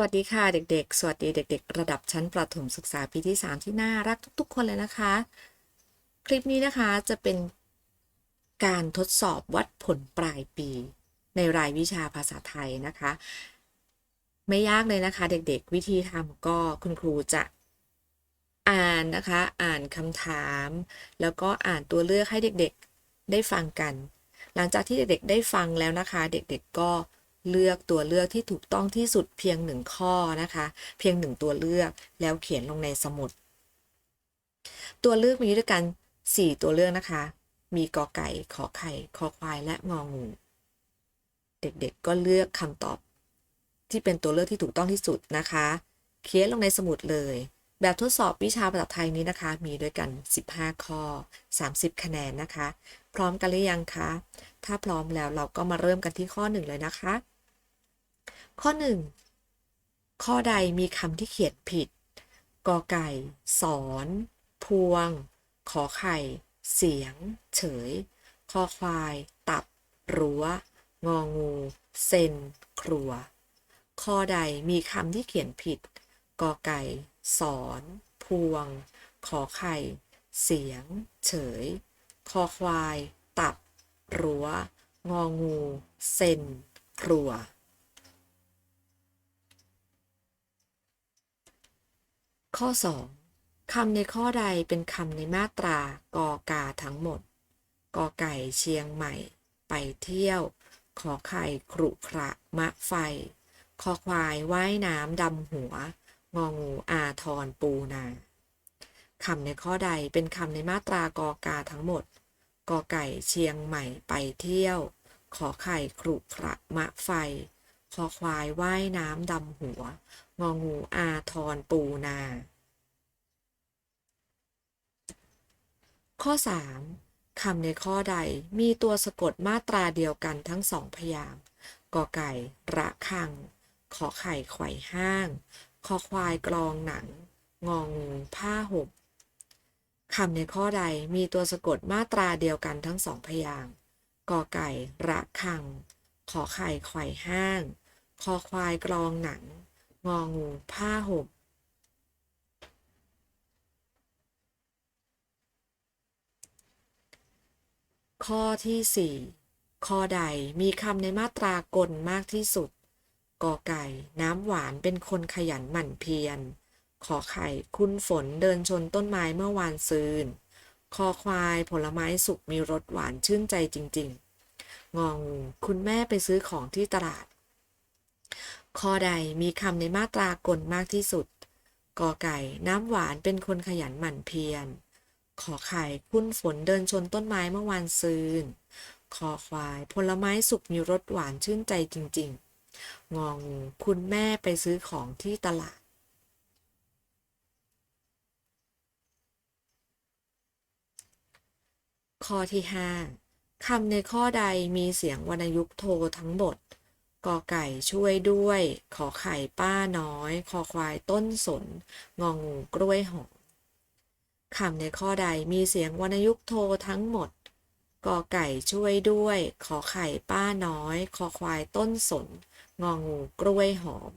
วัสดีค่ะเด็กๆ สวัสดีเด็ก ๆ ระดับชั้นประถมศึกษาปีที่ 3 ที่น่ารักทุก ๆ คนเลยนะคะ คลิปนี้นะคะจะเป็นการทดสอบวัดผลปลายปี ในรายวิชาภาษาไทยนะคะ ไม่ยากเลยนะคะ เด็กๆ วิธีทำก็คุณครูจะอ่านนะคะ อ่านคำถาม แล้วก็อ่านตัวเลือกให้เด็กๆได้ฟังกัน หลังจากที่เด็กๆ ได้ฟังแล้วนะคะ เด็กๆก็ เลือกตัวเลือกที่ถูกต้องที่สุดเพียงหนึ่งข้อนะคะ เพียงหนึ่งตัวเลือกแล้วเขียนลงในสมุด ตัวเลือกมีด้วยกัน 4 ตัวเลือกนะคะ มีกอไก่ขอไข่คอควายและงองู เด็กๆก็เลือกคำตอบ ที่เป็นตัวเลือกที่ถูกต้องที่สุดนะคะ เขียนลงในสมุดเลย แบบทดสอบวิชาภาษาไทยนี้นะคะ มีด้วยกัน 15 ข้อ 30 คะแนนนะคะ พร้อมกันหรือยังคะ ถ้าพร้อมแล้วเราก็มาเริ่มกันที่ข้อ 1 เลยนะคะ ข้อ 1 ข้อใดมีคำที่เขียนผิดกอไก่ สอน พวง ขอไข่ เสียง เฉย คอควาย ตับ รั้ว งองู เซน ครัว ข้อใดมีคำที่เขียนผิดกอไก่ สอน พวง ขอไข่ เสียง เฉย คอควาย ตับ รัว งองู เซนครัว ข้อ 2 คำในข้อใดเป็นคำในมาตรากอกาทั้งหมด กอไก่เชียงใหม่ ไปเที่ยว ขอไข่ครุขระมะไฟ คอควายว่ายน้ำดำหัว องูอาทรปูนาคำในข้อใดเป็นคำในมาตรากอกาทั้งหมดกอไก่เชียงใหม่ไปเที่ยว ขอไข่ครุขระมะไฟ คอควายว่ายน้ำดำหัว งองูอาทรปูนา ข้อ 3 คำในข้อใดมีตัวสะกดมาตราเดียวกันทั้งสองพยางกอไก่ ระคัง ขอไข่ไข่ห้าง คอควายกรองหนัง งองผ้าห่มคำในข้อใดมีตัวสะกดมาตราเดียวกันทั้งสองพยางกอไก่ ระคัง ขอไข่ไข่ห้าง คอควายกรองหนัง งองูผ้าห่มข้อที่ 4 ข้อใดมีคำในมาตรากลมากที่สุด กอไก่ น้ำหวานเป็นคนขยันหมั่นเพียร ขอไข่ คุณฝนเดินชนต้นไม้เมื่อวานซืน คอควายผลไม้สุกมีรสหวานชื่นใจจริง ๆ งอง คุณแม่ไปซื้อของที่ตลาดข้อใดมีคำในมาตรากลมากที่สุด กอไก่ น้ำหวานเป็นคนขยันหมั่นเพียร ขอไข่ คุณฝนเดินชนต้นไม้เมื่อวานซืน คอควาย ผลไม้สุกมีรสหวานชื่นใจจริง ๆ งองูคุณแม่ไปซื้อของที่ตลาด ข้อที่ 5คำในข้อใดมีเสียงวรรณยุกต์โททั้งหมดกอไก่ช่วยด้วย ขอไข่ป้าน้อย คอควายต้นสน งองูกล้วยหอมคำในข้อใดมีเสียงวรรณยุกต์โททั้งหมด กอไก่ช่วยด้วย ขอไข่ป้าน้อย คอควายต้นสน งองูกล้วยหอม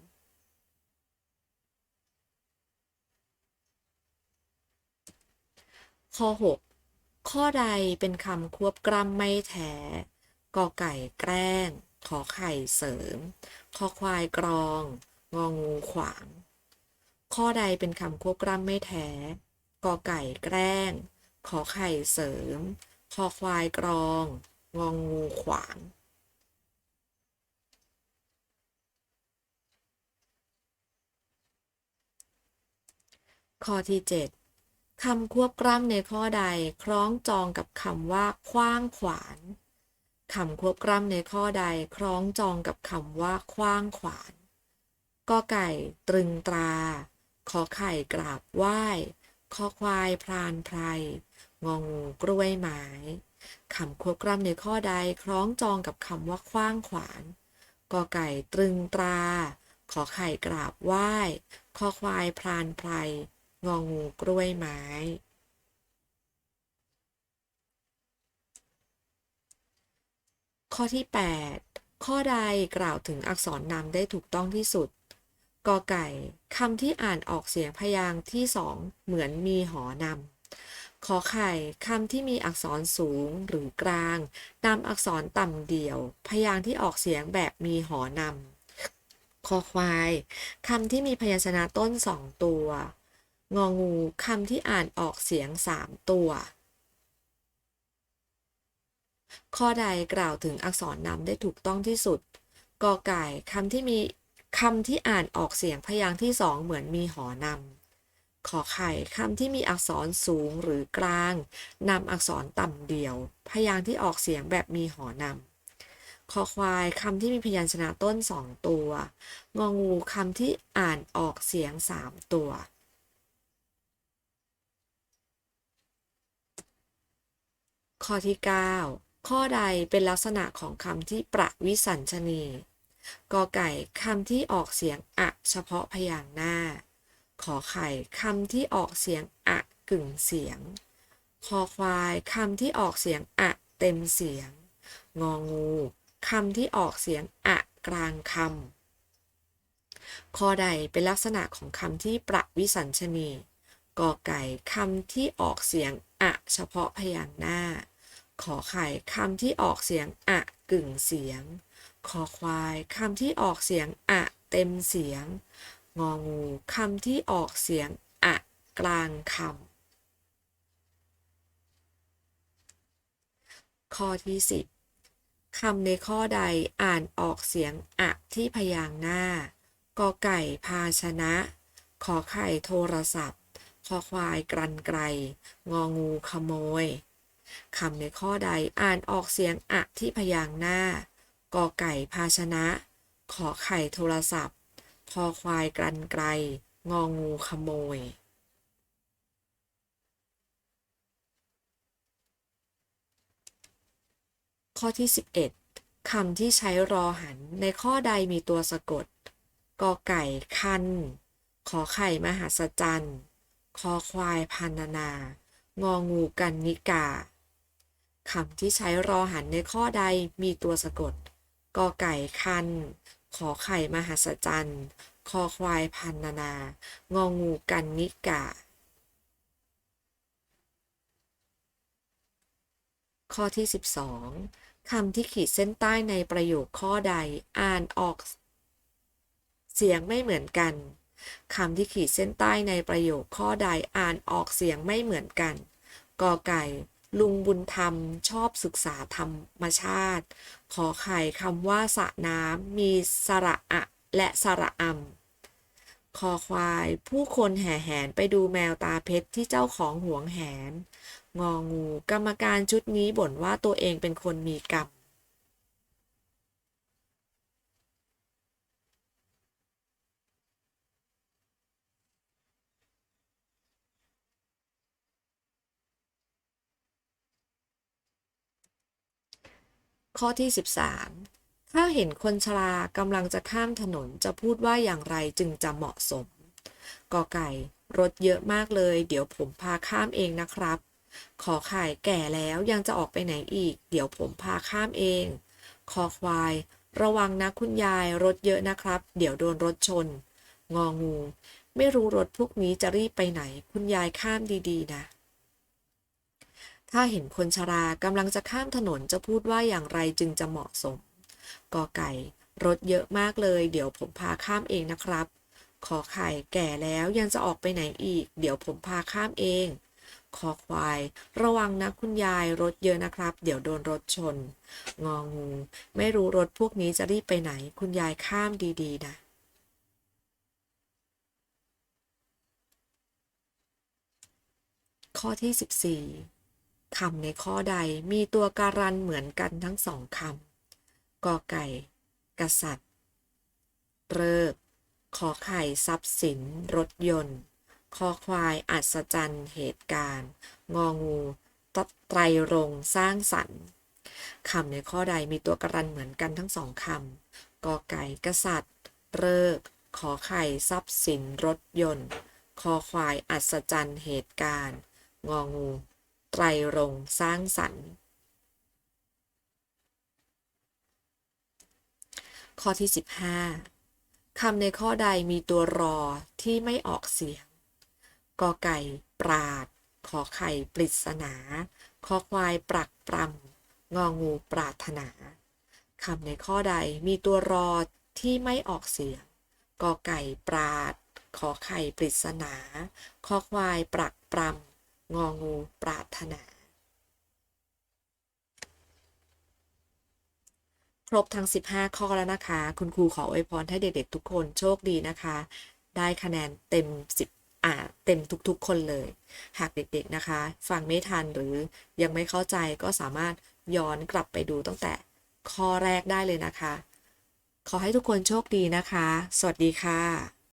ข้อ 6 ข้อใดเป็นคำควบกล้ำไม่แท้กอไก่แกล้ง ขอไข่เสริม คอควายกรอง งองูขวาง ข้อใดเป็นคำควบกล้ำไม่แท้กอไก่แกล้ง ขอไข่เสริม คอควายกรอง งองูขวาง ข้อที่ 7คำควบกล้ำในข้อใดคล้องจองกับคำว่าขว้างขวานคำควบกล้ำในข้อใดคล้องจองกับคำว่าขว้างขวานกอไก่ตรึงตรา ขอไข่กราบไหว้ คอควายพรานไพร งองูกล้วยไม้คำควบกล้ำในข้อใดคล้องจองกับคำว่าขว้างขวานกอไก่ตรึงตรา ขอไข่กราบไหว้คอควายพรานไพรงองูกล้วยไม้ข้อที่ 8 ข้อใดกล่าวถึงอักษรนำได้ถูกต้องที่สุด กอไก่คำที่อ่านออกเสียงพยางค์ที่สองเหมือนมีหอนำ ขอไข่คำที่มีอักษรสูงหรือกลางนำอักษรต่ำเดี่ยว พยางค์ที่ออกเสียงแบบมีหอนำคอควายคำที่มีพยัญชนะต้นสองตัว งองูคำที่อ่านออกเสียงสามตัว ข้อใดกล่าวถึงอักษรนำได้ถูกต้องที่สุดกอไก่คำที่มีคำที่อ่านออกเสียงพยางค์ที่สองเหมือนมีหอนำ ขอไข่คำที่มีอักษรสูงหรือกลางนำอักษรต่ำเดี่ยว พยางค์ที่ออกเสียงแบบมีหอนำคอควายคำที่มีพยัญชนะต้นสองตัว งองูคำที่อ่านออกเสียงสามตัว ข้อที่ 9 ข้อใดเป็นลักษณะของคำที่ประวิสัญชนีกอไก่คำที่ออกเสียงอะเฉพาะพยางค์หน้า ขอไข่คำที่ออกเสียงอะกึ่งเสียง คอควายคำที่ออกเสียงอะเต็มเสียง งองูคำที่ออกเสียงอะกลางคำขอใดเป็นลักษณะของคำที่ประวิสัญชนีกอไก่คำที่ออกเสียงอะเฉพาะพยางค์หน้า ขอไข่คำที่ออกเสียงอะกึ่งเสียง คอควายคำที่ออกเสียงอะเต็มเสียง งองูคำที่ออกเสียงอะกลางคำข้อที่ 10คำในข้อใดอ่านออกเสียงอะที่พยางค์หน้ากอไก่ภาชนะ ขอไข่โทรศัพท์คอควายกรันไกรงองูขโมยคำในข้อใดอ่านออกเสียงอะที่พยางค์หน้ากอไก่ภาชนะ ขอไข่โทรศัพท์ คอควายกรันไกรงองูขโมย ข้อที่ 11คำที่ใช้รอหันในข้อใดมีตัวสะกดกอไก่คัน ขอไข่มหัศจรรย์คอควายพันนา งองูกันนิกาคำที่ใช้รอหันในข้อใดมีตัวสะกดกอไก่คัน ขอไข่มหัศจรรย์คอควายพันนานางองูกันนิกาข้อที่ 12คำที่ขีดเส้นใต้ในประโยคข้อใดอ่านออก เสียงไม่เหมือนกันคำที่ขีดเส้นใต้ในประโยคข้อใดอ่านออกเสียงไม่เหมือนกันกอไก่ ลุงบุญธรรมชอบศึกษาธรรมชาติ ขอไข่คำว่าสระน้ำมีสระอะและสระอำคอควาย ผู้คนแห่แหนไปดูแมวตาเพชรที่เจ้าของหวงแหน งองู กรรมการชุดนี้บ่นว่าตัวเองเป็นคนมีกรรม ข้อที่ 13 ถ้าเห็นคนชรากำลังจะข้ามถนนจะพูดว่าอย่างไรจึงจะเหมาะสมกอไก่รถเยอะมากเลย เดี๋ยวผมพาข้ามเองนะครับ ขอไข่แก่แล้วยังจะออกไปไหนอีก เดี๋ยวผมพาข้ามเอง คอควาย ระวังนะคุณยายรถเยอะนะครับ เดี๋ยวโดนรถชน งองู ไม่รู้รถพวกนี้จะรีบไปไหน คุณยายข้ามดีๆ นะ ถ้าเห็นคนชรากำลังจะข้ามถนนจะพูดว่าอย่างไรจึงจะเหมาะสม กอไก่ รถเยอะมากเลย เดี๋ยวผมพาข้ามเองนะครับ ขอไข่แก่แล้วยังจะออกไปไหนอีก เดี๋ยวผมพาข้ามเอง คอควาย ระวังนะคุณยายรถเยอะนะครับ เดี๋ยวโดนรถชน งองู ไม่รู้รถพวกนี้จะรีบไปไหน คุณยายข้ามดีๆนะข้อที่ 14 คำในข้อใดมีตัวการันเหมือนกันทั้งสองคำกอไก่ กษัตริย์ เริก ขอไข่ทรัพย์สิน รถยนต์ คอควาย อัศจรรย์เหตุการณ์ งองูตไตรรงสร้างสรรค์คำในข้อใดมีตัวการันเหมือนกันทั้งสองคำกอไก่ กษัตริย์ เริก ขอไข่ทรัพย์สิน รถยนต์ คอควาย อัศจรรย์เหตุการณ์ งองู ไตรรงสร้างสรรค์ ข้อที่ 15คำในข้อใดมีตัวรอที่ไม่ออกเสียงกอไก่ปราด ขอไข่ปริศนาคอควายปรักปรำงองูปรารถนาคำในข้อใดมีตัวรอที่ไม่ออกเสียงกอไก่ปราด ขอไข่ปริศนาคอควายปรักปรำ งองูปรารถนา ครบทั้ง 15 ข้อแล้วนะคะ คุณครูขออวยพรให้เด็กๆ ทุกคนโชคดีนะคะ ได้คะแนนเต็ม 10 อ่า เต็มทุกๆ คนเลย หากเด็กๆนะคะ ฟังไม่ทันหรือยังไม่เข้าใจก็สามารถย้อนกลับไปดูตั้งแต่ข้อแรกได้เลยนะคะ ขอให้ทุกคนโชคดีนะคะ สวัสดีค่ะ